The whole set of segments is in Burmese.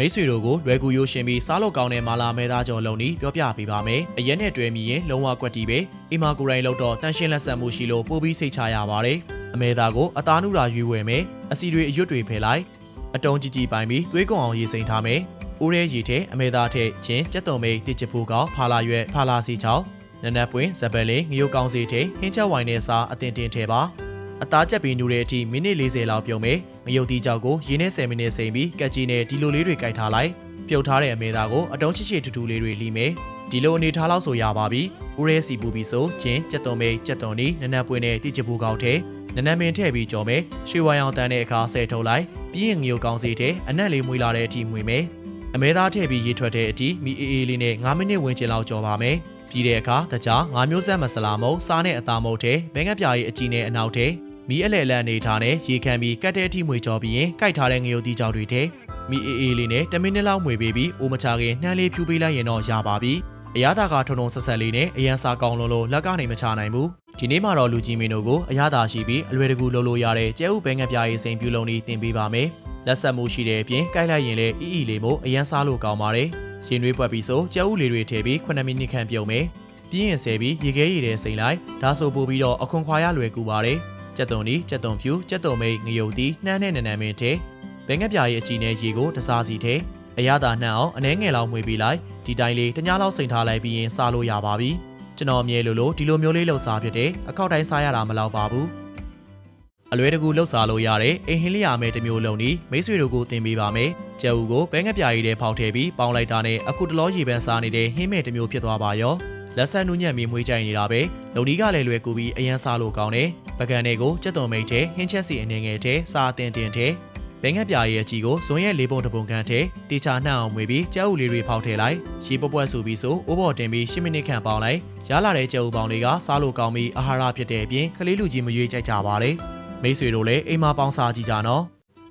မိတ်ဆွေတို့ကိုလွယ်ကူရိုးရှင်းပြီးစားလို့ကောင်းတဲ့မာလာမဲသားကြော်လုံးဤပြောပြပေးပါမယ်။အရက်နဲ့တွဲမိရင်လုံးဝကွက်တီပဲ။အိမ်မာကိုယ်တိုင်လောက်တော့တန်ရှင်းလက်ဆန်မှုရှိလို့ပို့ပြီးစိတ်ချရပါတယ်။အမဲသားကိုအသားနုရာရွေးဝယ်မယ်။အစီတွေအရွတ်တွေဖယ်လိုက်။အတုံးကြီးကြီးပိုင်းပြီးသွေးကုန်အောင်ရေးစိမ်ထားမယ်။ဦးရဲရီထဲအမဲသားထဲချင်းကြက်တုံမိတ်တစ်ချစ်ဖူကောင်းဖာလာရွက်ဖာလာစီချောင်းနနက်ပွင့်ဇပယ်လင်းငရုတ်ကောင်းစီထဲဟင်းချက်ဝိုင်နဲ့စားအတင်တင်ထဲပါ။ အသားချက်ပြီးနူတဲ့အထိမိနစ်40လောက်ပြုံးမယ်။ငရုတ်တီကြောက်ကိုရေနဲ့10မိနစ်စိမ်ပြီးကက်ကြီးနဲ့ဒီလိုလေးတွေကြိုက်ထားလိုက်။ပြုတ်ထားတဲ့အမဲသားကိုအတုံးချစ်ချစ်ထူထူလေးတွေလီမယ်။ဒီလိုအနေထားလောက်ဆိုရပါပြီ။ဦးရဲစီပူပြီးဆိုချင်းကြက်သွန်မိတ်ကြက်သွန်နီနနက်ပွင့်နဲ့တိချပူကောက်ထဲနနက်မင်းထည့်ပြီးကြော်မယ်။ရွှေဝိုင်အောင်တန်းတဲ့အခါဆဲထုတ်လိုက်။ပြီးရင်ငရုတ်ကောင်းစီထဲအနက်လေးမွေးလာတဲ့အထိမွေမယ်။အမဲသားထည့်ပြီးရေထွက်တဲ့အထိမီအေးအေးလေးနဲ့9မိနစ်ဝင်ချင်လောက်ကြော်ပါမယ်။ပြီးတဲ့အခါတကြားငါးမျိုးဆက်မဆလာမုတ်စားနဲ့အသားမုတ်ထဲဘဲငက်ပြားရဲ့အကြီးနဲ့အနောက်ထဲ မီးအလဲလက်အနေထားနဲ့ရေခံပြီးကတ်တဲ့အထိမွေကြော်ပြီးရင်ကြိုက်ထားတဲ့ငရုတ်တီကြောက်တွေထဲမီအေးအေးလေးနဲ့10မိနစ်လောက်မွေပေးပြီးအိုမချခင်နှမ်းလေးဖြူပေးလိုက်ရင်တော့ရပါပြီ။အရသာကထုံထုံဆက်ဆက်လေးနဲ့အရန်စာကောင်းလုံးလို့လက်ကနေမချနိုင်ဘူး။ဒီနေ့မှာတော့လူကြီးမင်းတို့ကိုအရသာရှိပြီးအလွယ်တကူလုပ်လို့ရတဲ့ကျဲဥဘဲငက်ပြားရေးစိန်ပြူလုံးလေးတင်ပေးပါမယ်။လက်ဆက်မှုရှိတဲ့အပြင်ကြိုက်လိုက်ရင်လည်းအီအီလေးမို့အရန်စားလို့ကောင်းပါတယ်။ရင်တွေးပွက်ပြီးဆိုကျဲဥလေးတွေထည့်ပြီး9မိနစ်ခန့်ပြုံမယ်။ပြင်းရင်ဆဲပြီးရေခဲရည်တဲ့စိန်လိုက်ဒါဆိုပို့ပြီးတော့အခွန်ခွာရလွယ်ကူပါတယ်။ ကြက်သွန်ဒီကြက်သွန်ဖြူကြက်သွန်မိတ်ငရုတ်တီနှမ်းနဲ့နနမ်းမင်းထဲဘဲငက်ပြားရဲ့အကြည့်နဲ့ရေကိုတစားစီထဲအရသာနှံ့အောင်အနှဲငယ်လောက်မှွေပြီးလိုက်ဒီတိုင်းလေးတ냐လောက်စိန်ထားလိုက်ပြီးရင်စားလို့ရပါပြီကျွန်တော်အမြဲလိုလိုဒီလိုမျိုးလေးလှုပ်စားဖြစ်တယ်အခောက်တိုင်းစားရတာမလောက်ပါဘူးအလွဲတကူလှုပ်စားလို့ရတဲ့အိမ်ဟင်းလျာမဲတစ်မျိုးလုံးဤမိတ်ဆွေတို့ကိုသင်ပေးပါမယ်ကျဲဦးကိုဘဲငက်ပြားရည်ထဲဖောက်ထည့်ပြီးပေါင်းလိုက်တာနဲ့အခုတလောရေပန်းစားနေတဲ့ဟင်းမဲတစ်မျိုးဖြစ်သွားပါရော လက်ဆန်နူးညံ့ပြီးမွေးကြိုင်နေတာပဲလုံဒီကလည်းလွယ်ကူပြီးအရန်စားလို့ကောင်းတယ်ပကံတွေကိုကြက်သွန်မိတ်ထဲဟင်းချက်စီအနေငယ်ထဲစားတင်တင်ထဲဘဲငက်ပြာရဲ့အကြီးကိုဇွန်ရဲ့လေးပုံတစ်ပုံခန့်ထဲတေချာနှံ့အောင်မွေပြီးကြက်ဥလေးတွေဖောက်ထည့်လိုက်ရေပွက်ပွက်ဆူပြီးဆိုအိုးပေါ်တင်ပြီး10မိနစ်ခန့်ပေါင်းလိုက်ရလာတဲ့ကြက်ဥပေါင်းလေးကစားလို့ကောင်းပြီးအာဟာရဖြစ်တဲ့အပြင်ကလေးလူကြီးမရွေးကြိုက်ကြပါလေမိတ်ဆွေတို့လည်းအိမ်မှာပေါင်းစားကြည့်ကြနော်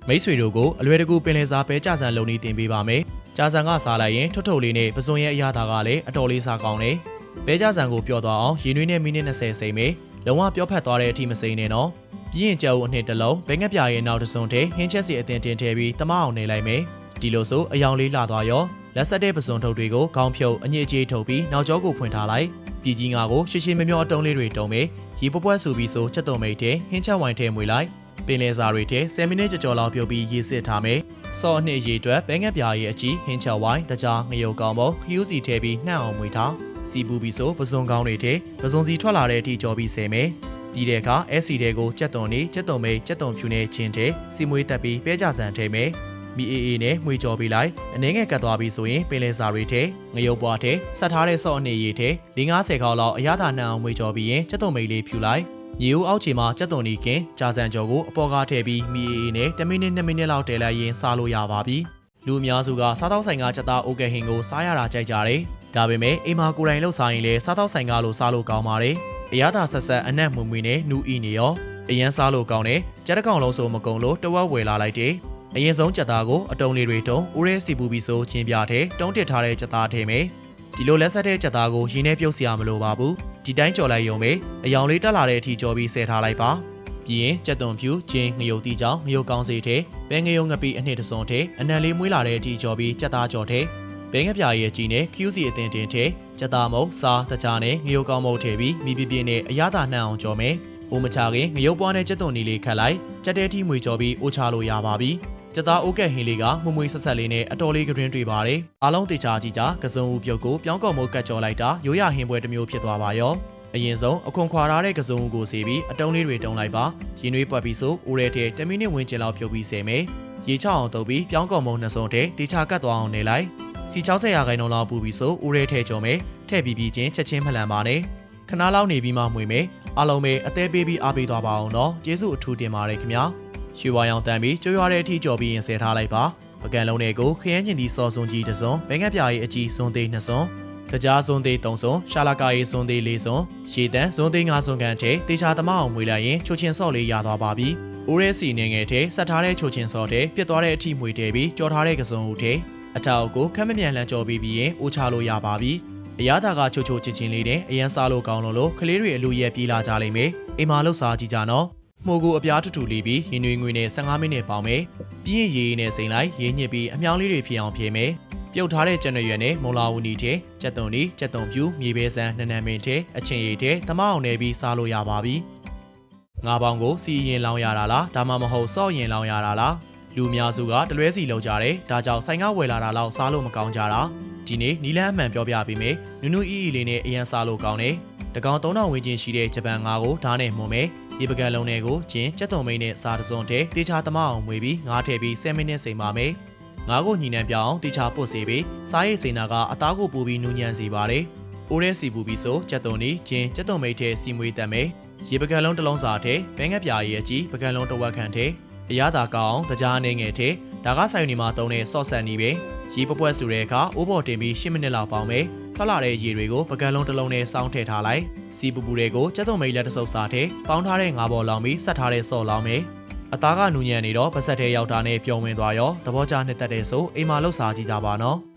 မိတ်ဆွေတို့ကိုအလွယ်တကူပင်လယ်စာပဲကြဆန်လုံနေတင်ပေးပါမယ်ကြာဆန်ကစားလိုက်ရင်ထွတ်ထုတ်လေးနဲ့ပစွန်ရဲ့အရာသာကလည်းအတော်လေးစားကောင်းတယ် ဘဲကြဆန်ကိုပျော့သွားအောင်ရေနွေးနဲ့မိနစ်20စိမ့်မယ်လုံးဝပျော့ဖက်သွားတဲ့အထိမစိမ့်နဲ့နော်ပြီးရင်ကြောက်အနှစ်တစ်လုံးဘဲငက်ပြာရဲ့နောက်တစ်စုံထဲဟင်းချက်စီအတင်တင်ထည့်ပြီးတမအောင်နေလိုက်မယ်ဒီလိုဆိုအယောင်လေးလှသွားရောလက်ဆက်တဲ့ပစွန်ထုတ်တွေကိုခေါင်းဖြုတ်အညစ်အကြေးထုတ်ပြီးနောက်ကျောကိုဖွင့်ထားလိုက်ပြည်ကြီးငါကိုရှင်းရှင်းမမျောအတုံးလေးတွေတုံးမယ်ရေပွက်ပွက်ဆူပြီးဆိုချက်တုံမိတ်ထဲဟင်းချက်ဝိုင်ထဲမွေလိုက်ပင်လယ်စာတွေထဲ10မိနစ်ကြော်ကြော်လောက်ပြုတ်ပြီးရေစစ်ထားမယ်စော့အနှစ်ရေအတွက်ဘဲငက်ပြာရဲ့အကြီးဟင်းချက်ဝိုင်တကြားငရုတ်ကောင်းမို့ခရူးစီထဲပြီးနှံ့အောင်မွေထား စီပူပြီးဆိုပစွန်ကောင်းတွေထဲပစွန်စီထွက်လာတဲ့အထိကြော်ပြီးဆယ်မယ်ပြီးတဲ့အခါအက်စီတဲကိုကြက်သွန်နေကြက်သွန်မိတ်ကြက်သွန်ဖြူနဲ့ချင်းထဲစီမွေးတက်ပြီးပဲကြဆန်ထဲမယ်မီအေအေနဲ့မှွေကြော်ပေးလိုက်အနှင်းငယ်ကတ်သွားပြီးဆိုရင်ပင်လယ်စာတွေထဲငရုတ်ပွားထဲဆက်ထားတဲ့ဆော့အနေရည်ထဲ50ခေါက်လောက်အရသာနှံအောင်မှွေကြော်ပြီးရင်ကြက်သွန်မိတ်လေးဖြူလိုက်မြေဦးအောက်ခြေမှာကြက်သွန်ဒီခင်ကြာစံကြော်ကိုအပေါ်ကားထည့်ပြီးမီအေအေနဲ့10မိနစ်2မိနစ်လောက်တည်လိုက်ရင်စားလို့ရပါပြီလူအများစုကစားတောက်ဆိုင်ကကြက်သားအိုကဲဟင်ကိုစားရတာကြိုက်ကြတယ် ဒါပေမဲ့အိမ်မှာကိုယ်တိုင်လှုပ်စားရင်လည်းစားတောက်ဆိုင်ကလို့စားလို့ကောင်းပါတယ်အရသာဆက်ဆက်အနက်မွေမွေနဲ့နူးဤနေရောအရန်စားလို့ကောင်းတယ်ကြက်တကောင်လုံးဆိုမကုံလို့တဝက်ဝယ်လာလိုက်တယ်အရင်ဆုံးကြက်သားကိုအတုံးလေးတွေတုံးဦးရဲစီပူပြီးဆိုချင်းပြထဲတုံးတစ်ထားတဲ့ကြက်သားထဲမယ်ဒီလိုလက်ဆက်တဲ့ကြက်သားကိုရင်းနှဲပြုတ်စရာမလိုပါဘူးဒီတိုင်းကြော်လိုက်ရုံပဲအယောင်လေးတက်လာတဲ့အထိကြော်ပြီးဆဲထားလိုက်ပါပြီးရင်ကြက်သွန်ဖြူကျင်းငရုတ်တီကြောင်ငရုတ်ကောင်းစီထဲပဲငရုတ်ငပိအနှစ်တစုံထဲအနံလေးမွေးလာတဲ့အထိကြော်ပြီးကြက်သားကြော်ထဲ ဘဲငပြာရဲ့ကြီးနဲ့ QC အတင်တင်ထဲကြက်သားမုတ်စားတကြားနဲ့ငရုတ်ကောင်းမုတ်ထည့်ပြီးမိပြပြနဲ့အရသာနှံ့အောင်ကြော်မယ်။အိုမချခင်ငရုတ်ပွားနဲ့ကြက်သွန်နီလေးခတ်လိုက်ကြက်တဲထီမွေကြော်ပြီးအိုချလို့ရပါပြီ။ကြက်သားအိုကက်ဟင်းလေးကမှုမွေဆက်ဆက်လေးနဲ့အတော်လေးကရင်တွေ့ပါတယ်။အားလုံးတေချာကြည့်ကြကစုံဦးပြုတ်ကိုပြောင်းကောက်မုတ်ကတ်ကြော်လိုက်တာရိုးရဟင်းပွဲတစ်မျိုးဖြစ်သွားပါရော။အရင်ဆုံးအခွန်ခွာထားတဲ့ကစုံဦးကိုစီပြီးအတုံးလေးတွေတုံးလိုက်ပါ။ရင်နွေးပွက်ပြီးဆိုဦးရဲထဲ10မိနစ်ဝန်းကျင်လောက်ဖြုတ်ပြီးဆယ်မယ်။ရေချအောင်တုပ်ပြီးပြောင်းကောက်မုတ်နှစ်စုံထဲတေချာကတ်သွားအောင်နေလိုက်။ စီ60ရာခိုင်နှုန်းလောက်ပူပြီးဆိုဦးရဲထဲကြော်မယ်ထည့်ပြီးပြီးချင်းချက်ချင်းမလှန်ပါနဲ့ခဏလောက်နေပြီးမှမှွေမယ်အားလုံးပဲအသေးပေးပြီးအားပေးသွားပါအောင်တော့ကျေးဇူးအထူးတင်ပါတယ်ခင်ဗျာရွှေဝါရောင်တန်ပြီးကြွရွာတဲ့အထိကြော်ပြီးရင်ဆဲထားလိုက်ပါပကံလုံးတွေကိုခရမ်းညင်ဒီစော်စုံကြီးတစ်စုံဘဲငက်ပြာရဲ့အကြီးစွန်းသေးနှစ်စုံတကြားစွန်းသေး၃စုံရှာလာကာရဲ့စွန်းသေး၄စုံရှည်တန်းစွန်းသေး၅စုံကန်ထဲတေချာသမအောင်မွေလိုက်ရင်ချိုချင်းစော့လေးရသွားပါပြီဦးရဲစီနေငယ်ထဲဆက်ထားတဲ့ချိုချင်းစော့ထဲပြစ်သွားတဲ့အထိမွေတဲပြီးကြော်ထားတဲ့ကစုံဦးထဲ အထောက်ကိုခက်မမြန်လန်းကြော်ပြီးပြီးရင်အိုချလို့ရပါပြီအရသာကချိုချိုချစ်ချင်းလေးနဲ့အရန်စားလို့ကောင်းလို့လို့ကလေးတွေအလူရဲ့ပြေးလာကြလိမ့်မယ်အိမ်မှာလှုပ်စားကြည့်ကြနော်မှုကိုအပြားထူထူလီပြီးရင်နွေငွေနဲ့15မိနစ်ပေါင်မယ်ပြီးရင်ရေရည်နဲ့စိန်လိုက်ရေညစ်ပြီးအမြောင်းလေးတွေဖြစ်အောင်ဖြည့်မယ်ပြုတ်ထားတဲ့ကျန်ရွက်နဲ့မုံလာဝူနီထဲကြက်သွန်ဒီကြက်သွန်ပြူမြေပဲဆန်းနနမင်ထဲအချင်းရည်ထဲတမအောင်နေပြီးစားလို့ရပါပြီငါးပေါင်ကိုစီရင်လောင်းရတာလားဒါမှမဟုတ်စော့ရင်လောင်းရတာလား လူအများစုကတလွဲစီလောက်ကြတယ်ဒါကြောင့်ဆိုင်ကဝယ်လာတာလောက်စားလို့မကောင်းကြတာဒီနေ့နီလန်းအမှန်ပြောပြပေးမယ်နူးနူးအီအီလေးနဲ့အရန်စားလို့ကောင်းတယ်တကောင်3000ဝန်းကျင်ရှိတဲ့ဂျပန်ငါးကိုဓာတ်နဲ့မှုံမယ်ရေပကံလုံးတွေကိုကျင်းကြက်သွန်မိန်နဲ့စားတစုံထဲတေချာသမအောင်မွေပြီးငါးထည့်ပြီး10မိနစ်စိမ်ပါမယ်ငါးကိုညီနှံပြောင်းတေချာပုတ်စေပြီးစားရည်စိန်နာကအသားကိုပူပြီးနူးညံ့စေပါတယ်အိုးရဲစီပူပြီးဆိုကြက်သွန်ဒီကျင်းကြက်သွန်မိန်ထဲစီမွေတက်မယ်ရေပကံလုံးတစ်လုံးစာထဲဘဲငက်ပြာရည်အကြီးပကံလုံးတစ်ဝက်ခန့်ထဲ အရသာကောင်းတကြားအနေငယ်ထဲဒါကဆိုင်နေမှာတုံးတဲ့ဆော့ဆန်နီပဲရေပပွက်ဆူတဲ့အခါအိုးပေါ်တင်ပြီး10မိနစ်လောက်ပေါင်းမယ်ထွက်လာတဲ့ရေတွေကိုပကံလုံးတစ်လုံးနဲ့စောင်းထည့်ထားလိုက်စီပူပူတွေကိုကြက်သွန်မိန်လက်တစ်စုပ်စာထဲပေါင်းထားတဲ့ငါးဘော်လောင်ပြီးဆက်ထားတဲ့ဆော့လောင်မယ်အသားကနူညံ့နေတော့ပါဆက်ထဲရောက်တာနဲ့ပျော်ဝင်သွားရောသဘောကျနှစ်သက်တဲ့ဆိုအိမ်မှာလှုပ်စားကြည့်ကြပါနော်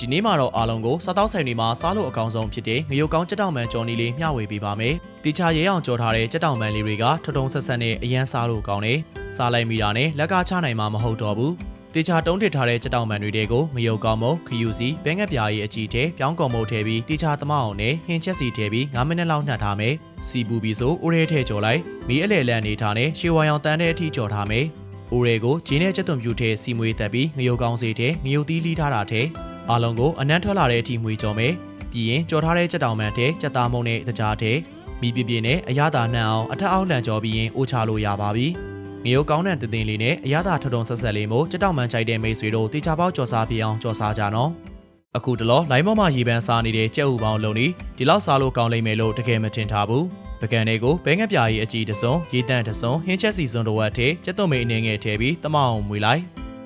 ဒီနေ့မှာတော့အားလုံးကိုစားတောက်ဆိုင်တွေမှာစားလို့အကောင်းဆုံးဖြစ်တဲ့ငရုတ်ကောင်းကြက်တောင်မန်ကြော်နီလေးမျှဝေပေးပါမယ်။တီချာရဲအောင်ကြော်ထားတဲ့ကြက်တောင်မန်လေးတွေကထထုံဆက်ဆက်နဲ့အရန်စားလို့ကောင်းတယ်။စားလိုက်မိတာနဲ့လက်ကချနိုင်မှာမဟုတ်တော့ဘူး။တေချာတုံးထစ်ထားတဲ့ကြက်တောင်မန်တွေတဲကိုငရုတ်ကောင်းမုံခယူစီဘဲငက်ပြားကြီးအကြီးထဲပြောင်းကုန်မုံထည့်ပြီးတေချာသမအောင်နဲ့ဟင်းချက်စီထည့်ပြီး9မိနစ်လောက်နှက်ထားမယ်။စီပူပြီးဆိုအိုးရဲထည့်ကြော်လိုက်မီးအလဲလန်နေထားနဲ့ရှေဝါရောင်တန်းတဲ့အထိကြော်ထားမယ်။အိုးရဲကိုဂျင်းနဲ့ကြက်သွန်ပြူထဲစီမွေးတက်ပြီးငရုတ်ကောင်းစီထဲငရုတ်သီးလီးထားတာထဲ အားလုံးကိုအနမ်းထွက်လာတဲ့အထိမွေကြော်မယ်ပြီးရင်ကြော်ထားတဲ့ကြက်တောင်မန်ထဲကြက်သားမုံနဲ့တကြားထဲမိပြပြနဲ့အရသာနှံ့အောင်အထက်အောက်လန်ကြော်ပြီးရင်အိုချလို့ရပါပြီငရုတ်ကောင်းတဲ့တင်းတင်းလေးနဲ့အရသာထထုံဆက်ဆက်လေးမို့ကြက်တောင်မန်ကြိုက်တဲ့မိတ်ဆွေတို့တေချာပေါက်ကြော်စားပြအောင်ကြော်စားကြနော်အခုတလောလိုင်းပေါ်မှာရေပန်းစားနေတဲ့ကြက်ဥပေါင်းလုံးဒီဒီလောက်စားလို့ကောင်းလိမ့်မယ်လို့တကယ်မထင်ထားဘူးပကံတွေကိုဘဲငက်ပြားကြီးအကြီးတစုံရေတန့်တစုံဟင်းချက်စီစုံတစ်ဝက်ထဲကြက်သွန်မိန်အနေငယ်ထည့်ပြီးတမအောင်မွေလိုက်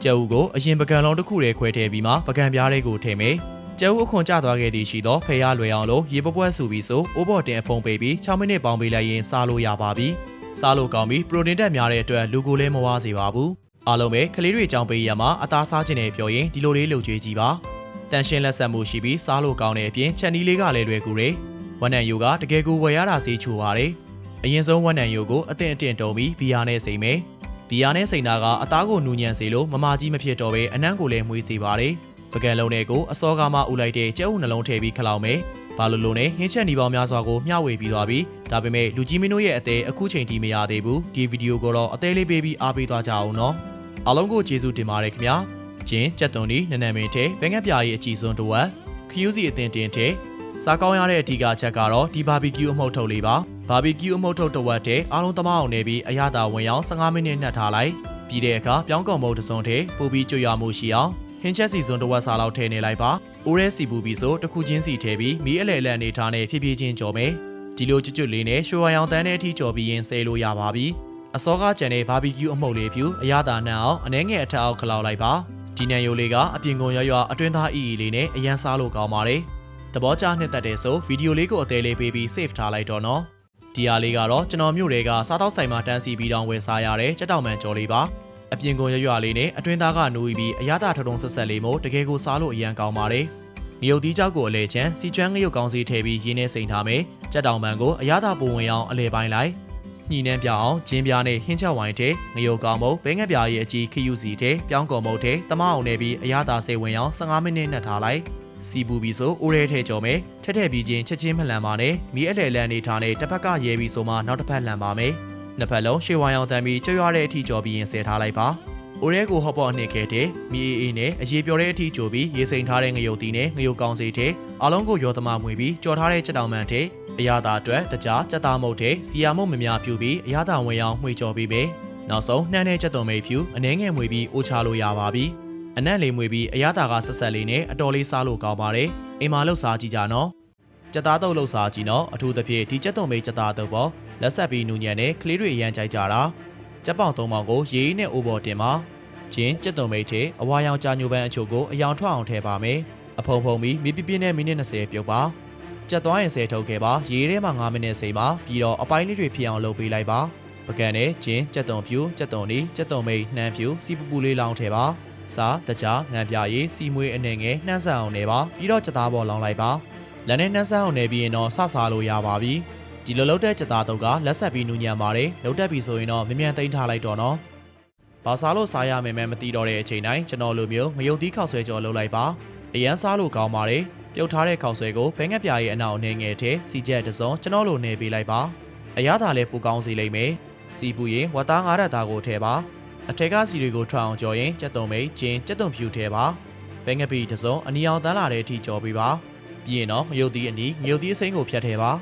ကျဲဦးကိုအရင်ပကံလုံးတစ်ခုတည်းခွဲထည့်ပြီးမှပကံပြားတွေကိုထည့်မယ်။ကျဲဦးအခွန်ကျသွားခဲ့သည်ရှိသောဖေရလွယ်အောင်လို့ရေပပွဲဆူပြီးဆိုအိုးဘော်တင်အဖုံပေးပြီး6မိနစ်ပေါင်းပေးလိုက်ရင်စားလို့ရပါပြီ။စားလို့ကောင်းပြီးပရိုတင်းတက်များတဲ့အတွက်လူကိုလည်းမဝါစေပါဘူး။အားလုံးပဲကလေးတွေကြောင်းပေးရမှာအသားစားခြင်းနဲ့ပြောရင်ဒီလိုလေးလှုပ်ကြွေးကြည့်ပါ။တန်ရှင်းလက်ဆက်မှုရှိပြီးစားလို့ကောင်းတဲ့အပြင်ချက်နီးလေးကလည်းလွယ်ကူတယ်။ဝန်နံယိုကတကယ်ကိုဝယ်ရတာစီချူပါတယ်။အရင်ဆုံးဝန်နံယိုကိုအသင့်အတင့်တုံပြီးဘီယာနဲ့စိမ့်မယ်။ ဘီယာနဲ့စိန်နာကအသားကိုနူညံ့စေလို့မမကြီးမဖြစ်တော့ဘဲအနံ့ကိုလည်းမွေးစေပါတယ်။ပကံလုံးတွေကိုအစောကမှဥလိုက်တဲ့ကျဲဥနှလုံးထည့်ပြီးခလောင်မယ်။ဘာလို့လို့နဲ့ဟင်းချက်နီပေါင်းများစွာကိုမျှဝေပြီးသွားပြီးဒါပေမဲ့လူကြီးမင်းတို့ရဲ့အသေးအခုချိန်ထိမရသေးဘူး။ဒီဗီဒီယိုကိုတော့အသေးလေးပေးပြီးအားပေးသွားကြအောင်နော်။အားလုံးကိုကျေးဇူးတင်ပါတယ်ခင်ဗျာ။ကျင်းကြက်သွန်ဒီနနမင်းထဲဘဲငက်ပြားကြီးအကြည့်စွန်းတစ်ဝက်ခယူးစီအသင်တင်ထဲစားကောင်းရတဲ့အဓိကချက်ကတော့ဒီဘာဘီကျူအမှုတ်ထုတ်လေးပါ ဘာဘီကျူအမှုတ်ထုတ်တစ်ဝက်တည်းအားလုံးသမားအောင်နေပြီးအရသာဝင်ရောက်15မိနစ်နှက်ထားလိုက်ပြီးတဲ့အခါပြောင်းကုန်မုတ်တစ်စုံထဲပို့ပြီးကြွရမှုရှိအောင်ဟင်းချက်စီစွန်းတစ်ဝက်စာလောက်ထည့်နေလိုက်ပါအိုးရဲစီပူပြီးဆိုတစ်ခုချင်းစီထည့်ပြီးမီးအလဲအလဲအနေထားနဲ့ဖြည်းဖြည်းချင်းကြော်မယ်ဒီလိုကျွတ်ကျွတ်လေးနဲ့ရွှေဝါရောင်တန်းတဲ့အထိကြော်ပြီးရင်ဆဲလို့ရပါပြီအစောကကြံတဲ့ဘာဘီကျူအမှုတ်လေးဖြူအရသာနှံ့အောင်အနှဲငယ်အထက်အောက်ခလောက်လိုက်ပါဒီနံယိုလေးကအပြင်ကုန်ရွရွအတွင်းသားအီအီလေးနဲ့အရန်စားလို့ကောင်းပါတယ်သဘောကျနှစ်သက်တဲ့ဆိုဗီဒီယိုလေးကိုအသေးလေးပေးပြီး save ထားလိုက်တော့နော် ဒီဟာလေးကတော့ကျွန်တော်မြို့တွေကစားတောက်ဆိုင်မှာတန်းစီပြီးတောင်းဝယ်စားရတဲ့ကြက်တောင်မှန်ကြော်လေးပါအပြင်ကုန်ရွရွလေးနဲ့အတွင်းသားကနူးပြီးအရသာထုံထုံဆက်ဆက်လေးမို့တကယ်ကိုစားလို့အရန်ကောင်းပါတယ်ငရုတ်သီးကြောက်ကိုအလဲချမ်းစီချွမ်းငရုတ်ကောင်းစီထည့်ပြီးရင်းနဲ့စိန်ထားမယ်ကြက်တောင်မှန်ကိုအရသာပူဝင်အောင်အလဲပိုင်းလိုက်ညှိနှမ်းပြအောင်ဂျင်းပြားနဲ့ဟင်းချက်ဝိုင်းထဲငရုတ်ကောင်းမုတ်ဘဲငက်ပြားရဲ့အကြီးခယူစီထဲပြောင်းကုန်မုတ်ထဲတမအောင်နေပြီးအရသာစေဝင်အောင်15မိနစ်နဲ့ထားလိုက် စီပူပြီးဆိုအိုးရဲထဲကြော်မယ်ထက်ထက်ပြီးချင်းချက်ချင်းမလှန်ပါနဲ့မီးအလဲလန်နေထားနဲ့တစ်ဖက်ကရဲပြီးဆိုမှနောက်တစ်ဖက်လှန်ပါမယ်နှစ်ဖက်လုံးရှေးဝိုင်းအောင်တန်ပြီးကြွရတဲ့အထိကြော်ပြီးရင်ဆဲထားလိုက်ပါအိုရဲကိုဟော့ပေါ့အနှစ်ခဲတဲ့မီအေးအေးနဲ့အရေးပြောတဲ့အထိကြိုပြီးရေစိန်ထားတဲ့ငရုတ်တီနဲ့ငရုတ်ကောင်းစီထဲအလုံးကိုရောသမမွေပြီးကြော်ထားတဲ့ချက်တောင်မှန်ထဲအရသာအတွက်တကြားချက်သားမုတ်ထဲစီယာမုတ်မများပြူပြီးအရသာဝင်အောင်မှွေကြော်ပြီးပဲနောက်ဆုံးနှမ်းတဲ့ချက်သွန်မိတ်ဖြူအနှဲငယ်မွေပြီးအိုချလို့ရပါပြီ အနက်လေးမွေပြီးအရသာကဆက်ဆက်လေးနဲ့အတော်လေးစားလို့ကောင်းပါတယ်အိမ်မှာလှုပ်စားကြည့်ကြနော်ကြက်သားတုပ်လှုပ်စားကြည့်နော်အထူးသဖြင့်ဒီကြက်သွန်မိတ်ကြက်သားတုပ်ပေါ်လက်ဆက်ပြီးနူညံ့နဲ့ကလေးတွေအရန်ကြိုက်ကြတာကြက်ပေါင်သုံးပေါင်ကိုရေနဲ့အိုးပေါ်တင်ပါကျင်းကြက်သွန်မိတ်ထဲအဝါရောင်ကြာညိုပန်းအချို့ကိုအယောင်ထွက်အောင်ထည့်ပါမယ်အဖုံဖုံပြီးမိပြပြနဲ့မိနစ်20ပြုတ်ပါကြက်သွားရင်ဆဲထုတ်ခဲ့ပါရေထဲမှာ9မိနစ်စိမ်ပါပြီးတော့အပိုင်းလေးတွေဖြစ်အောင်လုပ်ပေးလိုက်ပါပကံနဲ့ကျင်းကြက်သွန်ဖြူကြက်သွန်ဒီကြက်သွန်မိတ်နှမ်းဖြူစီပူပူလေးလောင်းထည့်ပါ စားတကြားငံပြရည်စီမွေးအနေငယ်နှမ်းဆန်အောင်နေပါပြီးတော့ကြက်သားပေါ်လောင်းလိုက်ပါလက်နဲ့နှမ်းဆန်အောင်နေပြီးရင်တော့ဆဆာလို့ရပါပြီ ဒီလိုလောက်တဲ့ကြက်သားတော့ကလက်ဆက်ပြီးနူညံပါတယ်လောက်တက်ပြီဆိုရင်တော့မြ мян သိမ်းထားလိုက်တော့နော်ဘာစားလို့စားရမယ်မဲမသိတော့တဲ့အချိန်တိုင်းကျွန်တော်လိုမျိုးငရုတ်သီးခောက်ဆွဲကြော်လုပ်လိုက်ပါအရန်စားလို့ကောင်းပါတယ်ပြုတ်ထားတဲ့ခောက်ဆွဲကိုဘဲငက်ပြားရဲ့အနောက်အနေငယ်ထဲစီချက်တစ်စုံကျွန်တော်လိုနေပေးလိုက်ပါအရသာလည်းပူကောင်းစေလိမ့်မယ်စီပူရင်ဝတ်သားငါးရက်သားကိုထည့်ပါ အထက်ကစီတွေကိုထွအောင်ကြော်ရင်ကြက်တုံမိတ်ချင်းကြက်တုံဖြူထည့်ပါဘဲငက်ပီတစ်စုံအနီအောင်တန်းလာတဲ့အထိကြော်ပေးပါပြီးရင်တော့ငရုတ်သီးအနီငရုတ်သီးအစိမ်းကိုဖြတ်ထည့်ပါ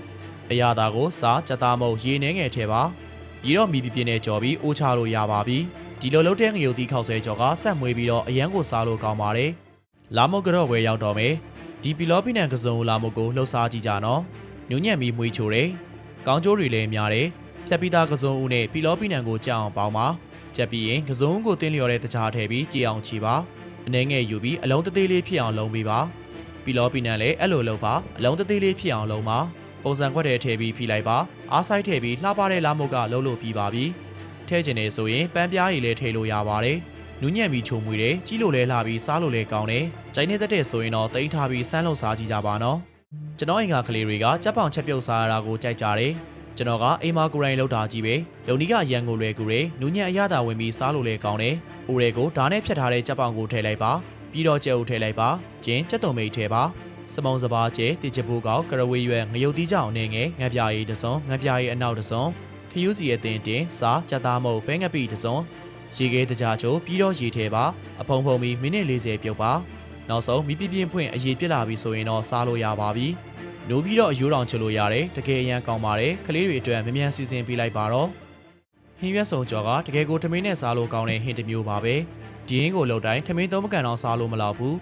အရသာကိုစားကြက်သားမုတ်ရေနှဲငယ်ထည့်ပါပြီးတော့မီပြပြင်းနဲ့ကြော်ပြီးအိုးချလို့ရပါပြီဒီလိုလုပ်တဲ့ငရုတ်သီးခောက်ဆွဲကြော်ကဆက်မွေးပြီးတော့အရန်ကိုစားလို့ကောင်းပါတယ်လာမုတ်ကတော့ဝယ်ရောက်တော့မယ်ဒီပီလောပီနန်ကစုံလာမုတ်ကိုလှုပ်ရှားကြည့်ကြနော်ညဉ့်ညံ့ပြီးမွေးချိုတယ်ကောင်းကျိုးတွေလည်းများတယ်ဖြတ်ပြီးသားကစုံဦးနဲ့ပီလောပီနန်ကိုကြောက်အောင်ပေါင်းပါ ချက်ပြီးရင်ကစုံဦးကိုတင်းလျော်တဲ့တခြားထည့်ပြီးကြည်အောင်ချီပါအနေငယ်ယူပြီးအလုံးတသေးလေးဖြစ်အောင်လုံးပေးပါပီလောပီနန်လည်းအဲ့လိုလုပ်ပါအလုံးတသေးလေးဖြစ်အောင်လုံးပါပုံစံခွက်ထဲထည့်ပြီးဖိလိုက်ပါအားဆိုင်ထည့်ပြီးလှပတဲ့လာမုတ်ကလုံးလို့ပြီးပါပြီထဲကျင်နေဆိုရင်ပန်းပြားရည်လည်းထည့်လို့ရပါတယ်နူးညံ့ပြီးချုံမွေတယ်ကြီးလို့လဲလှပြီးစားလို့လဲကောင်းတယ်ကြိုင်းနေတဲ့တဲ့ဆိုရင်တော့တိန်းထားပြီးစမ်းလို့စားကြည့်ကြပါနော်ကျွန်တော်အိမ်ကကလေးတွေကကြက်ပောင်ချက်ပြုတ်စားရတာကိုကြိုက်ကြတယ် ကျွန်တော်ကအိမ်မှာကိုယ်တိုင်လုပ်တာကြီးပဲလုံနီကရန်ကိုလွယ်ကူတယ်နူးညံ့အရသာဝင်ပြီးစားလို့လဲကောင်းတယ်အိုရဲကိုဓာတ်နဲ့ဖြတ်ထားတဲ့ကြက်ပောင်ကိုထည့်လိုက်ပါပြီးတော့ကြက်ဥထည့်လိုက်ပါကျင်းကြက်တုံမိတ်ထည့်ပါစမုံစပါးကျဲတိချပူကောက်ကရဝေးရွယ်ငရုတ်တီးကြောင်အနေငယ်ငှက်ပြားရည်တစ်စုံငှက်ပြားရည်အနောက်တစ်စုံခယူးစီအတင်တင်စားကြက်သားမုတ်ဘဲငပီတစ်စုံရေခဲတကြားချိုပြီးတော့ရေထဲပါအဖုံဖုံပြီးမိနစ်40ပြုတ်ပါနောက်ဆုံးမိပြပြင်းဖွင့်အရေးပြစ်လာပြီဆိုရင်တော့စားလို့ရပါပြီ နိုးပြီးတော့အယိုးတောင်ချလို့ရတယ်တကယ်အရန်ကောင်းပါတယ်ကလေးတွေအတွက်မြန်မြန်စီစဉ်ပေးလိုက်ပါတော့ဟင်းရွက်စုံကြော်ကတကယ်ကိုထမင်းနဲ့စားလို့ကောင်းတဲ့ဟင်းတစ်မျိုးပါပဲဒီဟင်းကိုလောက်တိုင်းထမင်းသုံးမကန်အောင်စားလို့မလောက်ဘူး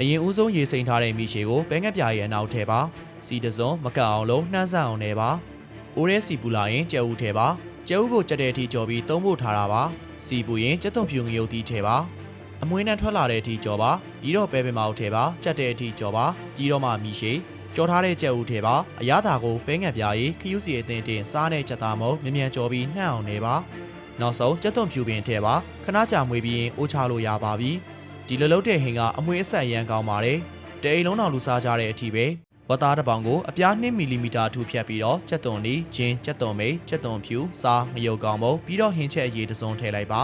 အရင်ဦးဆုံးရေစိမ်ထားတဲ့မိရှည်ကိုဘဲငက်ပြားရဲ့အနောက်ထဲပါစီတစုံမကတ်အောင်လုံးနှမ်းဆန့်အောင်နေပါအိုးရဲစီပူလာရင်ကြက်ဥထဲပါကြက်ဥကိုကြက်တဲ့အထိကြော်ပြီးသုံးဖို့ထားတာပါစီပူရင်ကြက်သွန်ဖြူငရုတ်သီးထဲပါအမွှေးနဲ့ထွက်လာတဲ့အထိကြော်ပါပြီးတော့ပဲပင်မအောင်ထဲပါကြက်တဲ့အထိကြော်ပါပြီးတော့မှမိရှည် ကြော်ထားတဲ့ကြက်ဥထဲပါအရသာကိုပဲငက်ပြားရီခယူးစီအသင်းတင်စားတဲ့ကြက်သားမုံမြ мян ကြော်ပြီးနှံ့အောင်နေပါနောက်ဆုံးကြက်သွန်ဖြူပင်ထဲပါခဏကြာမွေးပြီးရင်အိုးချလို့ရပါပြီဒီလိုလုပ်တဲ့ဟင်ကအမွှေးအဆက်ရန်ကောင်းပါတယ်တအိမ်လုံးတော်လူစားကြတဲ့အထိပဲဝတ်သားတစ်ပေါင်ကိုအပြား2မီလီမီတာထူဖြတ်ပြီးတော့ကြက်သွန်လေးဂျင်းကြက်သွန်မိတ်ကြက်သွန်ဖြူစားငရုတ်ကောင်မုံပြီးတော့ဟင်းချက်အရေးတစ်စုံထည့်လိုက်ပါ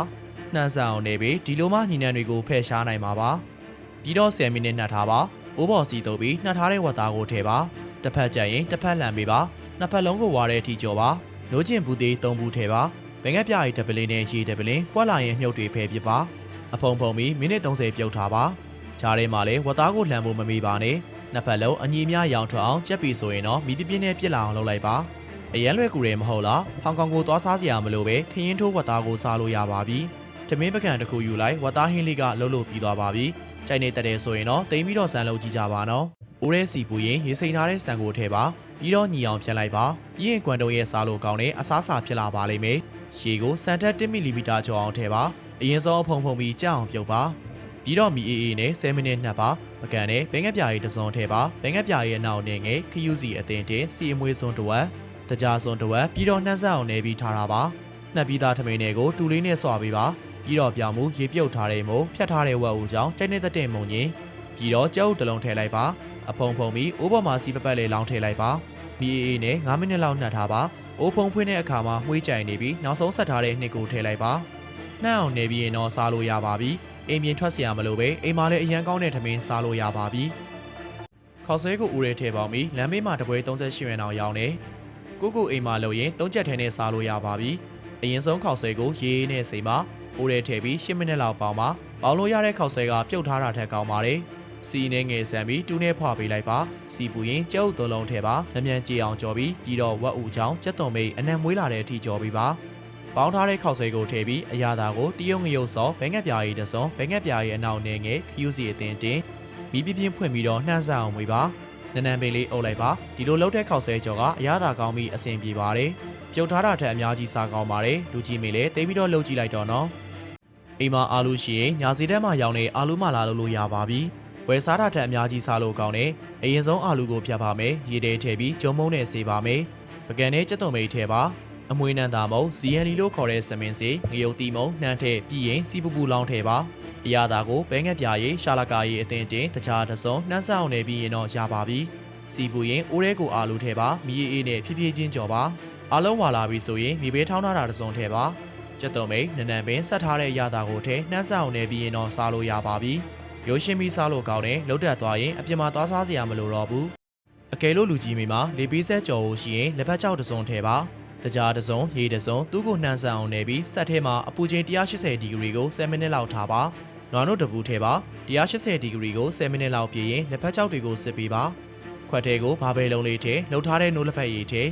နှမ်းဆန်အောင်နေပြီးဒီလိုမှညီနံတွေကိုဖယ်ရှားနိုင်ပါပါပြီးတော့10မိနစ်နှက်ထားပါ အိုးဘော်စီတုပ်ပြီးနှက်ထားတဲ့ဝတ်သားကိုထည့်ပါတစ်ဖက်ကျရင်တစ်ဖက်လှန်ပေးပါနှစ်ဖက်လုံးကိုဝါတဲ့အထိကြော်ပါနိုးကျင်ဘူးသေး3ဘူးထည့်ပါဘင်္ဂက်ပြားရီတပလင်းနဲ့ရေတပလင်းပွက်လာရင်မြုပ်တွေဖယ်ပြပါအဖုံဖုံပြီးမိနစ်30ပြုတ်ထားပါဂျားထဲမှာလည်းဝတ်သားကိုလှန်ဖို့မမေ့ပါနဲ့နှစ်ဖက်လုံးအညီအမျှရောင်ထွက်အောင်ကြက်ပြီဆိုရင်တော့မိပြပြင်းနဲ့ပြစ်လာအောင်လုပ်လိုက်ပါအရန်လွယ်ကူတယ်မဟုတ်လားဟောင်ကောင်ကိုသွားစားစရာမလိုပဲခရင်ထိုးဝတ်သားကိုစားလို့ရပါပြီတမင်းပကံတစ်ခုယူလိုက်ဝတ်သားဟင်းလေးကလှုပ်လို့ပြီးသွားပါပြီ ကြိုက်နေတဲ့တဲ့ဆိုရင်တော့တိမ်ပြီးတော့ဆန်လုံးကြည့်ကြပါနော်အိုးရဲစီပူရင်ရေစိမ်ထားတဲ့ဆန်ကိုထည့်ပါပြီးတော့ညီအောင်ဖြတ်လိုက်ပါပြီးရင်ကွမ်တုံရဲ့စားလို့ကောင်းတဲ့အစားစာဖြစ်လာပါလိမ့်မယ်ရေကိုစံထက်1မီလီမီတာကျော်အောင်ထည့်ပါအရင်ဆုံးအဖုံဖုံပြီးကြောက်အောင်ပြုတ်ပါပြီးတော့မီအေးအေးနဲ့10မိနစ်နှက်ပါပကံနဲ့ဘင်္ဂက်ပြားရီတစ်စုံထဲပါဘင်္ဂက်ပြားရီရဲ့နောက်နဲ့ငယ်ခယူးစီအတင်တင်စီအမွေးစွန်းတဝက်တကြားစွန်းတဝက်ပြီးတော့နှက်ဆက်အောင်နေပြီးထားတာပါနှက်ပြီးသားထမင်းတွေကိုတူလေးနဲ့ဆွာပေးပါ ပြီးတော့ပြောင်မူရေပြုတ်ထားတဲ့မို့ဖြတ်ထားတဲ့ဝက်ဦးကြောင့်တိတ်နေတတဲ့မုံကြီးပြီးတော့ကြောက်တလုံးထည့်လိုက်ပါအဖုံဖုံပြီးအိုးပေါ်မှာစီပပတ်လေးလောင်းထည့်လိုက်ပါမီအေးနဲ့9မိနစ်လောက်နှက်ထားပါအိုးဖုံဖွင့်တဲ့အခါမှာမှွေးကြိုင်နေပြီးနောက်ဆုံးဆက်ထားတဲ့နှစ်ကိုထည့်လိုက်ပါနှက်အောင်နေပြီးရင်တော့စားလို့ရပါပြီအိမ်ပြင်ထွက်စရာမလိုပဲအိမ်မှာလည်းအရန်ကောင်းတဲ့ထမင်းစားလို့ရပါပြီခေါဆွဲကိုဦးရဲထည့်ပေါင်းပြီးလမ်းမေးမှာတပွဲ38ရန်အောင်ရောင်းနေကိုကိုအိမ်မှာလို့ရင်၃ချက်ထဲနဲ့စားလို့ရပါပြီအရင်ဆုံးခေါဆွဲကိုရေးနဲ့စိမ့်ပါ ဦးရဲထည့်ပြီး10မိနစ်လောက်ပေါင်းပါပေါင်းလို့ရတဲ့ခေါက်ဆွဲကပြုတ်ထားတာထက်ကောင်းပါတယ်စီနဲ့ငယ်ဆန်ပြီးတူးနဲ့ဖွာပေးလိုက်ပါစီပူရင်ကျုပ်သုံးလုံးထဲပါမမြန်ကြည်အောင်ကြော်ပြီးပြီးတော့ဝက်ဦးချောင်းကြက်သွန်မိတ်အနံ့မွေးလာတဲ့အထိကြော်ပြီးပါပေါင်းထားတဲ့ခောက်ဆွဲကိုထည့်ပြီးအရာသာကိုတရုံငရုတ်စောဘဲငက်ပြားရီတစ်စုံဘဲငက်ပြားရီအနောက်နဲ့ငယ်ခယူးစီအတင်တင်မိပြပြင်းဖွင့်ပြီးတော့နှမ်းဆအောင်မွေပါနနံပင်လေးအုပ်လိုက်ပါဒီလိုလှုပ်တဲ့ခောက်ဆွဲကြော်ကအရာသာကောင်းပြီးအဆင်ပြေပါတယ်ပြုတ်ထားတာထက်အများကြီးစားကောင်းပါတယ်လူကြီးမေလည်းတိတ်ပြီးတော့လှုပ်ကြည့်လိုက်တော့နော် အိမ်မှာအာလူရှိရင်ညာစီတက်မှရောင်းနေအာလူမလာလို့လို့ရပါပြီဝယ်စားတာထက်အများကြီးစားလို့ကောင်းတယ်အရင်ဆုံးအာလူကိုဖြတ်ပါမယ်ရေထဲထည့်ပြီးဂျုံမုံနဲ့ဆေးပါမယ်ပကံနဲ့ကြက်သွန်မိတ်ထည့်ပါအမွေနန္တာမုံ CND လို့ခေါ်တဲ့စမင်းစီငရုတ်တီမုံနှမ်းထည့်ပြီးရင်စီပူပူလောင်းထည့်ပါအရာသာကိုဘဲငက်ပြားရီရှာလကာရီအသင်တင်တခြားတစုံနှမ်းဆောင်နေပြီးရင်တော့ရပါပြီစီပူရင်အိုးရဲကိုအာလူထဲပါမီးအေးနဲ့ဖြည်းဖြည်းချင်းကြော်ပါအားလုံးဝါလာပြီဆိုရင်မြေဘေးထောင်းထားတာတစ်စုံထဲပါ ကျက်တုံမိန်နနံပင်ဆက်ထားတဲ့အရာသာကိုထဲနှမ်းဆောင်နေပြီးရင်တော့စားလို့ရပါပြီရိုးရှင်းပြီးစားလို့ကောင်းတယ်လှုပ်တက်သွားရင်အပြင်မှာသွားစားစရာမလိုတော့ဘူးအကယ်လို့လူကြီးမိမှာလေပေးဆက်ကြော်ဖို့ရှိရင်လက်ဖက်ချောက်တစ်စုံထဲပါတကြားတစ်စုံရေတစ်စုံသူ့ကိုနှမ်းဆန်အောင်နေပြီးဆက်ထဲမှာအပူချိန်180ဒီဂရီကို10မိနစ်လောက်ထားပါ။နွားနို့တပူထဲပါ180ဒီဂရီကို10မိနစ်လောက်ပြည့်ရင်လက်ဖက်ချောက်တွေကိုစစ်ပေးပါ။ခွက်ထဲကိုဘာပဲလုံးလေးထဲလှုပ်ထားတဲ့နိုးလက်ဖက်ရည်ထဲ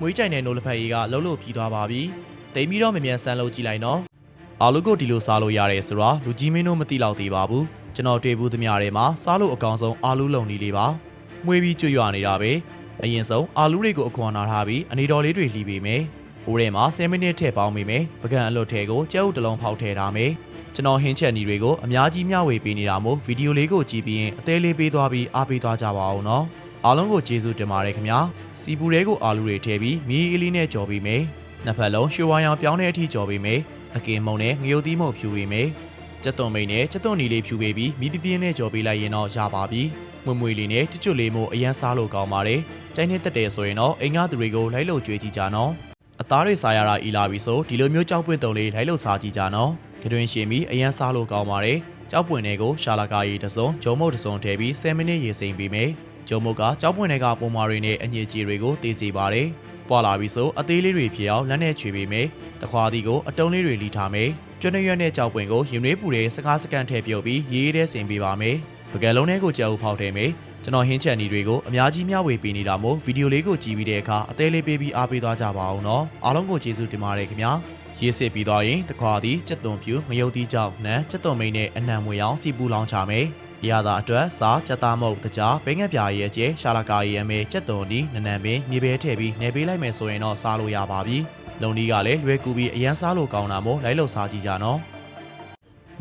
မွေးကြိုင်တဲ့နိုးလက်ဖက်ရည်ကလှုပ်လို့ပြီးသွားပါပြီ။ တိမ်ပြီးတော့မမြန်ဆန်းလို့ကြည့်လိုက်နော်။အာလူကိုဒီလိုစားလို့ရတယ်ဆိုတော့လူကြီးမင်းတို့မသိတော့သေးပါဘူး။ကျွန်တော်တွေ့ဘူးသမျှတွေမှာစားလို့အကောင်ဆုံးအာလူလုံနီလေးပါ။မွေးပြီးကျွတ်ရွနေတာပဲ။အရင်ဆုံးအာလူတွေကိုအခွန်နာထားပြီးအနေတော်လေးတွေလှီးပေးမယ်။အိုးထဲမှာ10မိနစ်ထည့်ပေါင်းပေးမယ်။ပကံအလွတ်ထဲကိုကြက်ဥတစ်လုံးဖောက်ထည့်ထားမယ်။ကျွန်တော်ဟင်းချက်နီတွေကိုအများကြီးမျှဝေပေးနေတာမို့ဗီဒီယိုလေးကိုကြည့်ပြီးရင်အသေးလေးပေးသွားပြီးအားပေးသွားကြပါအောင်နော်။အားလုံးကိုကျေးဇူးတင်ပါတယ်ခင်ဗျာ။စီပူတွေကိုအာလူတွေထည့်ပြီးမီးအေးလေးနဲ့ကြော်ပေးမယ်။ နှစ်ဖက်လုံးရွှေဝါရောင်ပြောင်းတဲ့အထိကြော်ပေးမယ်။အကင်မုံနဲ့ငရုတ်သီးမုံဖြူပေးမယ်။ကြက်သွန်မိန်နဲ့ကြက်သွန်နီလေးဖြူပေးပြီးမီးပြပြင်းနဲ့ကြော်ပေးလိုက်ရင်တော့ရပါပြီ။မွေမွေလေးနဲ့ကြွကြွလေးမို့အရန်စားလို့ကောင်းပါတယ်။ကျိုင်းနဲ့တက်တယ်ဆိုရင်တော့အိမ်ငါသူတွေကိုလိုက်လို့ကြွေးကြည့်ကြနော်။အသားတွေစားရတာအီလာပြီဆိုဒီလိုမျိုးကြောက်ပွင့်တုံလေးလိုက်လို့စားကြည့်ကြနော်။ကတွင်ရှင်ပြီးအရန်စားလို့ကောင်းပါတယ်။ကြောက်ပွင့်တွေကိုရှာလာကာရီတစ်စုံဂျုံမုတ်တစ်စုံထည့်ပြီး10မိနစ်ရေစိမ်ပေးမယ်။ဂျုံမုတ်ကကြောက်ပွင့်တွေကပုံမာတွေနဲ့အညစ်အကြေးတွေကိုတေးစေပါတယ်။ ပွာလာပြီဆိုအသေးလေးတွေဖြစ်အောင်လက်နဲ့ချွေပေးမယ်။တခွားသီးကိုအတုံးလေးတွေလီထားမယ်။ကျွန်းရွက်နဲ့ကြောက်ပွင့်ကိုရင်နွေးပူတဲ့15စက္ကန့်ထည့်ပြုတ်ပြီးရေးရဲဆင်ပေးပါမယ်။ပကယ်လုံးထဲကိုကြောက်ဥဖောက်ထည့်မယ်။ကျွန်တော်ဟင်းချက်နီတွေကိုအများကြီးမျှဝေပေးနေတာမို့ဗီဒီယိုလေးကိုကြည့်ပြီးတဲ့အခါအသေးလေးပေးပြီးအားပေးသွားကြပါအောင်နော်အားလုံးကိုကျေးဇူးတင်ပါတယ်ခင်ဗျာရေးစစ်ပြီးသွားရင်တခွာသည်စက်သွန်ဖြူငရုတ်သီးကြောင့်နန်းစက်သွန်မိန်နဲ့အနံမွေအောင်စီပူလောင်းချမယ် ရတာအတွက်စားကြက်သားမုတ်တကြားဘိငက်ပြာရဲ့ကျဲရှာလာကာရဲ့အမေကြက်သွန်ဒီနနံပင်မြေပဲထည့်ပြီးနေပေးလိုက်မယ်ဆိုရင်တော့စားလို့ရပါပြီလုံဒီကလည်းလွယ်ကူပြီးအရန်စားလို့ကောင်းတာမို့လိုက်လို့စားကြည့်ကြနော်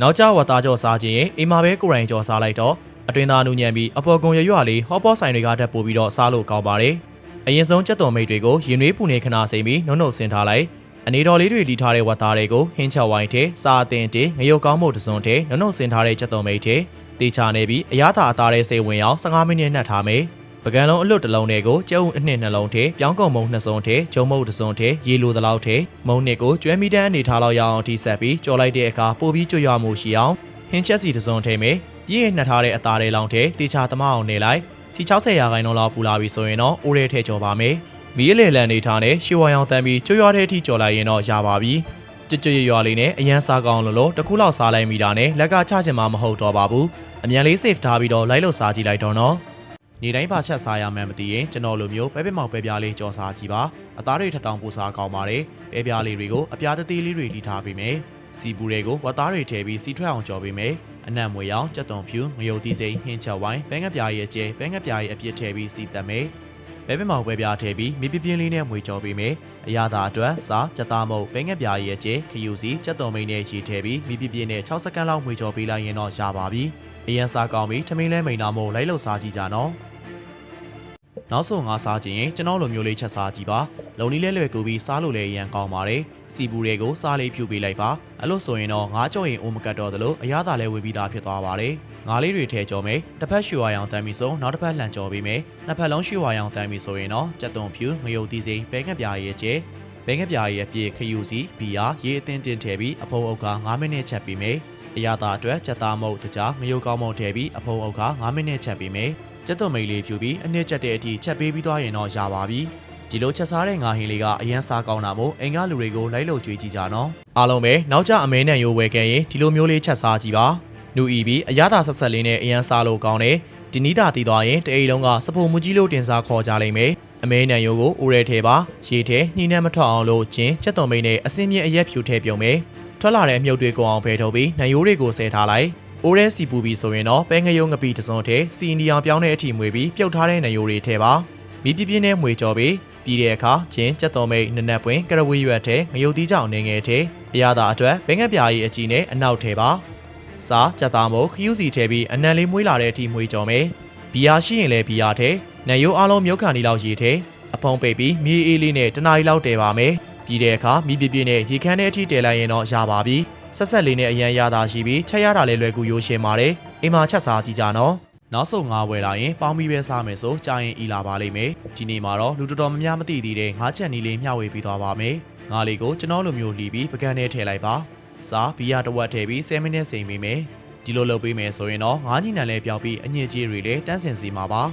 နောက်ကျဝတ်သားကြောစားခြင်းရင်အိမ်မှာပဲကိုယ်တိုင်ကြောစားလိုက်တော့အတွင်သားနူညံပြီးအပေါ်ကုံရရွလေးဟောပေါ်ဆိုင်တွေကတက်ပို့ပြီးတော့စားလို့ကောင်းပါတယ်။အရင်ဆုံးကြက်သွန်မိတ်တွေကိုရင်နွေးပူနေခဏစိမ့်ပြီးနှုတ်နှုတ်ဆင်ထားလိုက်။အနေတော်လေးတွေလီထားတဲ့ဝတ်သားတွေကိုဟင်းချက်ဝိုင်းထဲစားအသင်တင်ငရုတ်ကောင်းမှုတစုံထဲနှုတ်နှုတ်ဆင်ထားတဲ့ကြက်သွန်မိတ်ထဲ တေချာနေပြီးအရသာအသားတဲ့စိတ်ဝင်အောင်15မိနစ်နှက်ထားမယ်။ပကံလုံးအလွတ်တစ်လုံးတွေကိုကျုံအနှစ်နှလုံးထဲပြောင်းကုန်မုံနှစ်စုံထဲဂျုံမုတ်တစ်စုံထဲရေလိုတလောက်ထဲမုံနှစ်ကိုကျွဲမီတန်းအနေထားလောက်ရအောင်ထိဆက်ပြီးကြော်လိုက်တဲ့အခါပိုပြီးကြွရမှုရှိအောင်ဟင်းချက်စီတစ်စုံထဲမယ်ပြည့်ရနှက်ထားတဲ့အသားတွေလောင်းထဲတေချာသမအောင်နေလိုက်စီ60ရာခိုင်နှုန်းလောက်ပူလာပြီဆိုရင်တော့အိုးရဲထဲကြော်ပါမယ်မီးလေလန်နေထားနဲ့ရှီဝါရောင်တန်းပြီးကြွရွာတဲ့အထိကြော်လိုက်ရင်တော့ရပါပြီ ကြွကြွရွာလေးနဲ့အရန်စားကောင်းလို့လို့တစ်ခုလောက်စားလိုက်မိတာနဲ့လက်ကချချင်မှမဟုတ်တော့ပါဘူးအမြန်လေး save ထားပြီးတော့လိုက်လို့စားကြည့်လိုက်တော့နော်နေတိုင်းပါချက်စားရမှန်းမသိရင်ကျွန်တော်လိုမျိုးပဲပဲမောက်ပဲပြားလေးကြော်စားကြည့်ပါအသားတွေထထောင်ပူစားကောင်းပါတယ်ပဲပြားလေးတွေကိုအပြားသေးသေးလေးတွေလှီထားပေးမယ်စီပူတွေကိုဝတ်သားတွေထည့်ပြီးစီထွက်အောင်ကြော်ပေးမယ်အနံ့မွေရောင်ကြက်သွန်ဖြူငရုတ်သီးစိမ်းဟင်းချက်ဝိုင်းဘဲငပြားရဲ့ကျဲဘဲငပြားရဲ့အပြစ်ထည့်ပြီးစီတက်မယ် ဘဲပဲမောက်ပဲပြားထည့်ပြီးမိပြပြင်းလေးနဲ့မွေကြော်ပေးမယ်အရသာအတွက်စားကြက်သားမုတ်ဘဲငပြားရဲ့ကျဲခယူစီကြက်သွန်မိန်နဲ့ရေထည့်ပြီးမိပြပြင်းနဲ့6စက္ကန့်လောက်မွေကြော်ပေးလိုက်ရင်တော့ရပါပြီအရင်စားကောင်းပြီးထမင်းလဲမိန်နာမို့လိုက်လို့စားကြည့်ကြနော် နောက်ဆုံးငါစားခြင်းရင်ကျွန်တော်လိုမျိုးလေးချက်စားကြည့်ပါလုံနီးလဲလွယ်ကူပြီးစားလို့လည်းအရန်ကောင်းပါတယ်စီပူတွေကိုစားလေးဖြူပေးလိုက်ပါအဲ့လိုဆိုရင်တော့ငါးကြော်ရင်အိုမကတ်တော့သလိုအရသာလည်းဝင်ပြီးသားဖြစ်သွားပါတယ်ငါးလေးတွေထည့်ကြော်မယ်တစ်ဖက်ရွှေဝါရောင်တမ်းပြီးဆိုနောက်တစ်ဖက်လှန်ကြော်ပေးမယ်နှစ်ဖက်လုံးရွှေဝါရောင်တမ်းပြီးဆိုရင်တော့ကြက်သွန်ဖြူငရုတ်သီးစိမ်းပဲငက်ပြားရဲ့ကျဲပဲငက်ပြားရဲ့အပြည့်ခယူစီဘီယာရေအသင်းတင်ထည့်ပြီးအဖုံအုပ်က9မိနစ်ချက်ပေးမယ်အရသာအတွက်ချက်သားမုတ်တကြားငရုတ်ကောင်းမုတ်ထည့်ပြီးအဖုံအုပ်က9မိနစ်ချက်ပေးမယ် ကျက်သွန်မိတ်လေးဖြူပြီးအနည်းချက်တဲ့အထိချက်ပေးပြီးသွားရင်တော့ရပါပြီဒီလိုချက်စားတဲ့ငါဟင်းလေးကအရန်စားကောင်းတာမို့အိမ်ကလူတွေကိုလိုက်လို့ကြွေးကြည့်ကြနော်အားလုံးပဲနောက်ကျအမဲနဲ့ရိုးဝဲခဲ့ရင်ဒီလိုမျိုးလေးချက်စားကြည့်ပါနူအီပြီးအရသာဆက်ဆက်လေးနဲ့အရန်စားလို့ကောင်းတယ်ဒီနီးတာတည်သွားရင်တအိမ်လုံးကစဖို့မူကြီးလို့တင်စားခေါ်ကြလိမ့်မယ်အမဲနံရိုးကိုအိုရဲထဲပါရေထဲညှိနှံမထွက်အောင်လို့ချင်းချက်သွန်မိတ်နဲ့အစင်းမြင့်အရက်ဖြူထဲပြုံမယ်ထွက်လာတဲ့အမြုပ်တွေကိုအောင်ဖယ်ထုတ်ပြီးနံရိုးတွေကိုဆဲထားလိုက် အိုးရဲစီပူပြီးဆိုရင်တော့ပဲငရုံငပိတစုံထဲစီအီနီအောင်ပြောင်းတဲ့အထိမွေပြီးပြုတ်ထားတဲ့နေရိုးတွေထဲပါမိပြပြင်းနဲ့မွေကြော်ပြီးပြီးတဲ့အခါချင်းကြက်တော်မိတ်နနက်ပွင့်ကရဝီရွက်ထဲငရုတ်သီးကြောင်နေငယ်ထဲအရသာအတွက်ဘဲငက်ပြားကြီးအကြည့်နဲ့အနောက်ထဲပါစားကြက်သားမို့ခရူးစီထဲပြီးအနံလေးမွေးလာတဲ့အထိမွေကြော်မယ်ဘီယာရှိရင်လည်းဘီယာထဲနံရိုးအလုံးမြုပ်ခါနီလောက်ရေထဲအဖုံးပိတ်ပြီးမြေအေးလေးနဲ့တနားရီလောက်တည်ပါမယ်ပြီးတဲ့အခါမိပြပြင်းနဲ့ရေခမ်းတဲ့အထိတည်လိုက်ရင်တော့ရပါပြီ ဆက်ဆက်လေးနဲ့အရန်ရတာရှိပြီးချက်ရတာလည်းလွယ်ကူရိုးရှင်းပါတယ်အိမ်မှာချက်စားကြည့်ကြနော်နောက်ဆုံးငါးဝယ်လာရင်ပေါင်းပြီးပဲစားမယ်ဆိုကြာရင်ဤလာပါလိမ့်မယ်ဒီနေ့မှာတော့လူတော်တော်များများမသိသေးတဲ့ငါးချက်နီလေးမျှဝေပေးသွားပါမယ်ငါးလေးကိုကျွန်တော်လိုမျိုးလှီးပြီးပကန်းထဲထည့်လိုက်ပါစားဘီယာတစ်ဝက်ထည့်ပြီး10မိနစ်စိမ်ပေးမယ်ဒီလိုလုပ်ပေးမယ်ဆိုရင်တော့ငါးညီနံလေးပျောက်ပြီးအညစ်အကြေးတွေလည်းတန်းစင်စီမှာပါ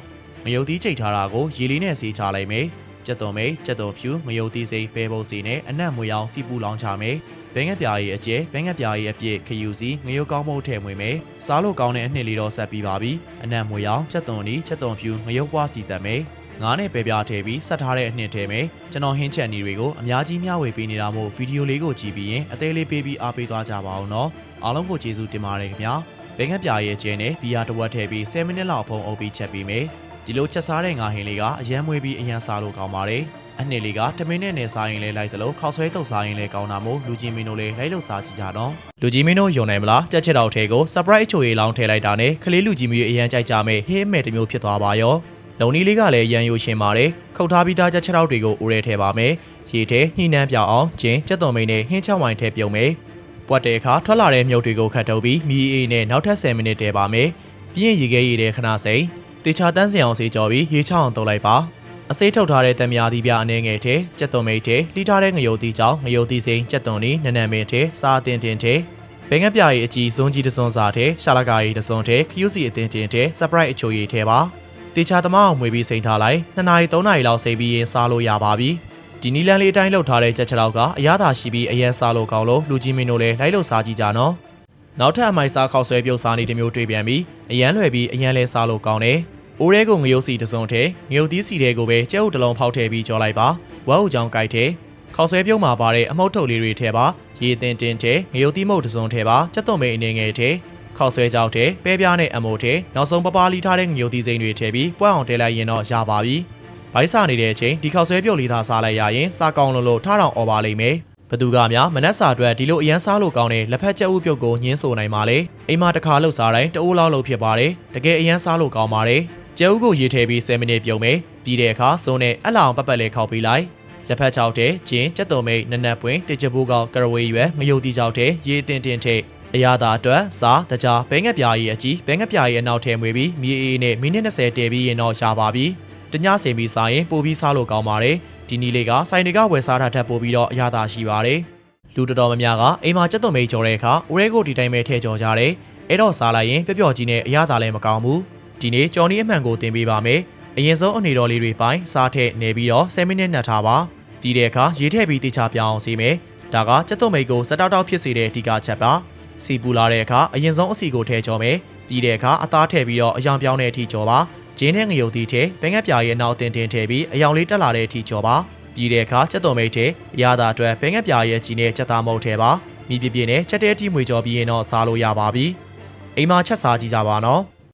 ငရုတ်သီးချိန်ထားတာကိုရေလေးနဲ့ဆေးချလိုက်မယ် ကြက်သွန်မိတ်ကြက်သွန်ဖြူငရုတ်သီးစိမ်ပဲပုတ်စီနဲ့အနက်မွေအောင်စီပူလောင်းချမယ်ဘဲငက်ပြားရီအကျဲဘဲငက်ပြားရီအပြည့်ခယူစီငရုတ်ကောင်းမုတ်ထည့်မွေမယ်စားလို့ကောင်းတဲ့အနှစ်လေးတော့ဆက်ပြီးပါပြီအနက်မွေအောင်ကြက်သွန်ဒီကြက်သွန်ဖြူငရုတ်ပွားစီတက်မယ်ငါးနဲ့ပဲပြားထည့်ပြီးဆက်ထားတဲ့အနှစ်ထဲမယ်ကျွန်တော်ဟင်းချက်နီတွေကိုအများကြီးမျှဝေပေးနေတာမို့ဗီဒီယိုလေးကိုကြည့်ပြီးရင်အသေးလေးပေးပြီးအားပေးသွားကြပါအောင်နော်အားလုံးကိုကျေးဇူးတင်ပါတယ်ခင်ဗျာဘဲငက်ပြားရဲ့ကျင်းနဲ့ဘီယာတစ်ဝက်ထည့်ပြီး10မိနစ်လောက်ဖုံးအုပ်ပြီးချက်ပြီးမယ် ဒီလိုချက်စားတဲ့ငါဟင်းလေးကအရန်မွေးပြီးအရန်စားလို့ကောင်းပါတယ်အနှစ်လေးကတမင်းနဲ့နယ်စားရင်လည်းလိုက်သလိုခောက်ဆွဲတုပ်စားရင်လည်းကောင်းတာမို့လူကြီးမင်းတို့လည်းလိုက်လို့စားကြည့်ကြတော့လူကြီးမင်းတို့ယုံနိုင်မလားကြက်ချက်တော်ထဲကို surprise ချိုရည်လောင်းထည့်လိုက်တာနဲ့ကလေးလူကြီးမျိုးအရန်ကြိုက်ကြမဲ့ဟင်းမဲ့တစ်မျိုးဖြစ်သွားပါရောလုံနီလေးကလည်းရန်ယိုရှင်ပါတယ်ခုတ်ထားပြီးသားကြက်ချက်တော်တွေကိုဦးရဲထည့်ပါမယ်ရေထဲညှိနှမ်းပြောင်းအောင်ကျင်းကြက်သွန်မိန်နဲ့ဟင်းချဝိုင်ထည့်ပြုံမယ်ပွက်တဲ့အခါထွက်လာတဲ့မြုပ်တွေကိုခတ်ထုတ်ပြီးမီအေးနဲ့နောက်ထပ်10မိနစ်တည်းပါမယ်ပြီးရင်ရေခဲရည်တဲ့ခဏစိန် တေချာတန်းစင်အောင်စေးကြော်ပြီးရေချောင်းအောင်တုပ်လိုက်ပါအစိမ်းထုတ်ထားတဲ့တံမြာသီးပြအနေငယ်ထဲကြက်သွန်မိတ်ထဲလှီးထားတဲ့ငရုတ်သီးကြောင့်ငရုတ်သီးစိမ်းကြက်သွန်နီနနံမင်းထဲစားအတင်တင်ထဲဘဲငက်ပြားရီအကြီးစွန်းကြီးတစ်စွန်းစာထဲရှာလကာရီတစ်စွန်းထဲခရူးစီအတင်တင်ထဲ surprise အချိုရည်ထဲပါတေချာသမားအောင်မွေပြီးစိန်ထားလိုက်2နာရီ3နာရီလောက်စိတ်ပြီးရင်စားလို့ရပါပြီဒီနီလန်လေးအတိုင်းလှုပ်ထားတဲ့ကြက်ချောက်ကအရသာရှိပြီးအရန်စားလို့ကောင်းလို့လူကြီးမင်းတို့လည်းလိုက်လို့စားကြည့်ကြနော် နောက်ထပ်အမိုက်စားခောက်ဆွဲပြုတ်စားနေတစ်မျိုးတွေ့ပြန်ပြီးအရန်လွယ်ပြီးအရန်လဲစားလို့ကောင်းတယ်အိုးရဲကိုငရုတ်စီတစ်စုံထဲငရုတ်သီးစီတွေကိုပဲကျဲဥတလုံးဖောက်ထည့်ပြီးကြော်လိုက်ပါဝက်ဥချောင်းကြိုက်ထဲခောက်ဆွဲပြုတ်မှာပါတဲ့အမှုတ်ထုတ်လေးတွေထဲပါရေတင်တင်ထဲငရုတ်သီးမုတ်တစ်စုံထဲပါစက်သွံမိန်အနေငယ်ထဲခောက်ဆွဲကြောက်ထဲပဲပြားနဲ့အမို့ထဲနောက်ဆုံးပပလီထားတဲ့ငရုတ်သီးစိမ်းတွေထဲပြီးပွက်အောင်တဲလိုက်ရင်တော့ရပါပြီဘိုက်စာနေတဲ့အချိန်ဒီခောက်ဆွဲပြုတ်လေးသားစားလိုက်ရရင်စားကောင်းလို့လို့ထားတောင်អော်ပါလိမ့်မယ် ဘသူကများမနက်စာအတွက်ဒီလိုအရန်စားလို့ကောင်းတဲ့လက်ဖက်ချက်ဥပြုတ်ကိုညင်းဆိုနိုင်ပါလေအိမ်မှာတစ်ခါလှုပ်စားတိုင်းတအိုးလောက်လုပ်ဖြစ်ပါတယ်တကယ်အရန်စားလို့ကောင်းပါတယ်ကျဲဥကိုရေထည့်ပြီး10မိနစ်ပြုံးမယ်ပြီးတဲ့အခါစုံနဲ့အလောင်ပတ်ပတ်လေးခောက်ပေးလိုက်လက်ဖက်ချောက်တဲ့ကျင်းကြက်တုံမိတ်နနက်ပွင့်တကြပိုးကောက်ကရဝေးရွယ်ငရုတ်တီချောက်တဲ့ရေတင်တင်ထည့်အရာသာအတွက်စားတကြားဘဲငက်ပြားကြီးအကြီးဘဲငက်ပြားကြီးအနောက်ထဲမွေပြီးမြေအေးနဲ့မိနစ်20တည်ပြီးရင်တော့ရှာပါပြီတညစင်ပြီးစားရင်ပိုပြီးစားလို့ကောင်းပါတယ် ဒီနီလေးကဆိုင်တွေကဝယ်စားတာထက်ပိုပြီးတော့အရာသာရှိပါတယ်လူတော်တော်များများကအိမ်မှာကြက်သွန်မိတ်ကြော်တဲ့အခါဦးရဲကိုဒီတိုင်းပဲထည့်ကြော်ကြတယ်အဲ့တော့စားလိုက်ရင်ပျော့ပျော့ကြီးနဲ့အရာသာလည်းမကောင်းဘူးဒီနေ့ကြော်နီးအမှန်ကိုတင်ပေးပါမယ်အရင်ဆုံးအနေတော်လေးတွေပိုင်းစားထည့်နေပြီးတော့10မိနစ်နှက်ထားပါပြီးတဲ့အခါရေထည့်ပြီးတေချာပြောင်းအောင်စီမယ်ဒါကကြက်သွန်မိတ်ကိုစတောက်တောက်ဖြစ်စေတဲ့အဓိကချက်ပါစီပူလာတဲ့အခါအရင်ဆုံးအစီကိုထည့်ကြော်မယ်ပြီးတဲ့အခါအသားထည့်ပြီးတော့အယောင်ပြောင်းတဲ့အထိကြော်ပါ ဂျင်းနဲ့ငရုတ်သီးထည့်ဘဲငက်ပြားရဲ့နောက်တင်တင်ထည့်ပြီးအယောင်လေးတက်လာတဲ့အထိကြော်ပါပြီးတဲ့အခါကြက်သွန်မိတ်ထည့်အရသာအတွက်ဘဲငက်ပြားရဲ့ကြီးနဲ့ကြက်သားမုတ်ထည့်ပါမိပြပြနဲ့ချက်တဲတိမွေကြော်ပြီးရင်တော့စားလို့ရပါပြီအိမ်မှာချက်စားကြည့်ကြပါနော်